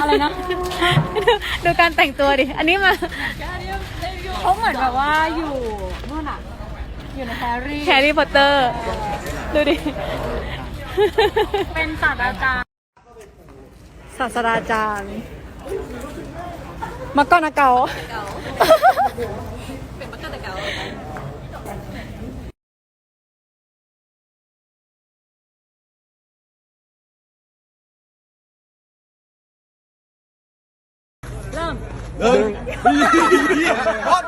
อะไรนะ ดูการแต่งตัวดิ อันนี้มาเขาเหมือนแบบว่าอยู่นู่นอะอยู่ในแฮร์รี่แฮร์รี่พอตเตอร์ ดูดิ เป็นศาสตราจารย์ศาสตราจารย์มาก่อนนะเกา ริ่มหนึ่งวัน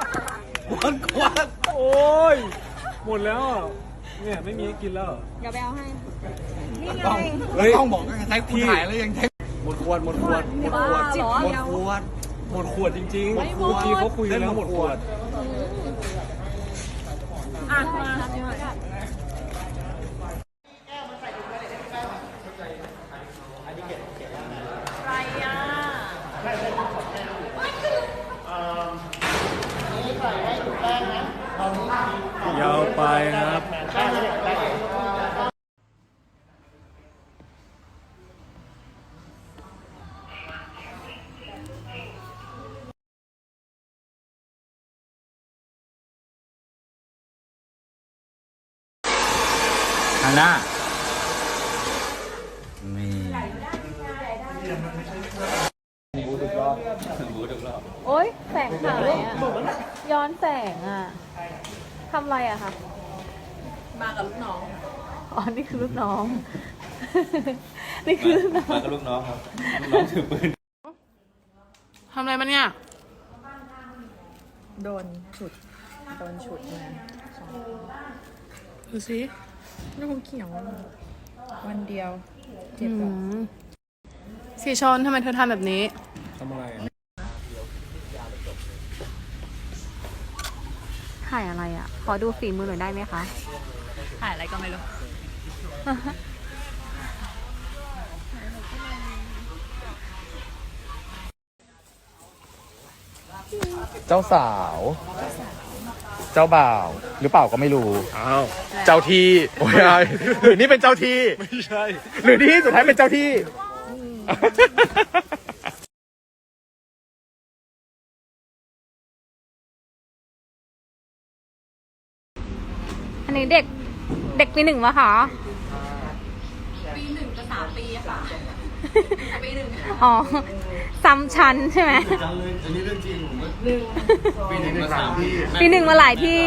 วันควันโอ้ย หมดแล้วอะเนี่ยไม่มีให้กินแล้ว เดี๋ยวไปเอาให้ต้องต้องบอกว่าใช้คุณถ่ายแล้วยังใช้หมดขวดหมดขวดหมดขวดเหรอหมดขวดหมดขวดจริงๆเมื่อกี้เขาคุยกันแล้วหมดขวด อะมา ใครอะ ยาวไปนะครับฮาน่านี่ โอ๊ย แสงหายอะ ย้อนแสงอะทำอะไรอะคะ มากับลูกน้อง อ๋อ นี่คือลูกน้อง นี่คือลูกน้อง มากับลูกน้องครับลูกน้องถือปืนทำอะไรมันเนี่ย โดนฉุด โดนฉุดมาดูสิลูกเขียว วันเดียว เจ็บอือะมสีชนทำไมเธอทำแบบนี้ ทำอะไรอะถ่ายอะไรอะ ขอดูฝีมือหน่อยได้ไหมคะ ถ่ายอะไรก็ไม่รู้ เจ้าสาว เจ้าบ่าว หรือเปล่าก็ไม่รู้ อ้าว เจ้าที่โอ้ยอะไรหรือนี่เป็นเจ้าที่ ไม่ใช่ หรือนี่สุดท้ายเป็นเจ้าที่ อันนี้เด็กเด็กปีหนึ่งวะคะปีหนึ่งจะสามปีอะค่ะปีหนึ่งอ๋อซ้ำชั้นใช่ไหมอันนี้เรื่องจริงผมปีหนึ่งมาสามที่ปีหนึ่งมาหลายที่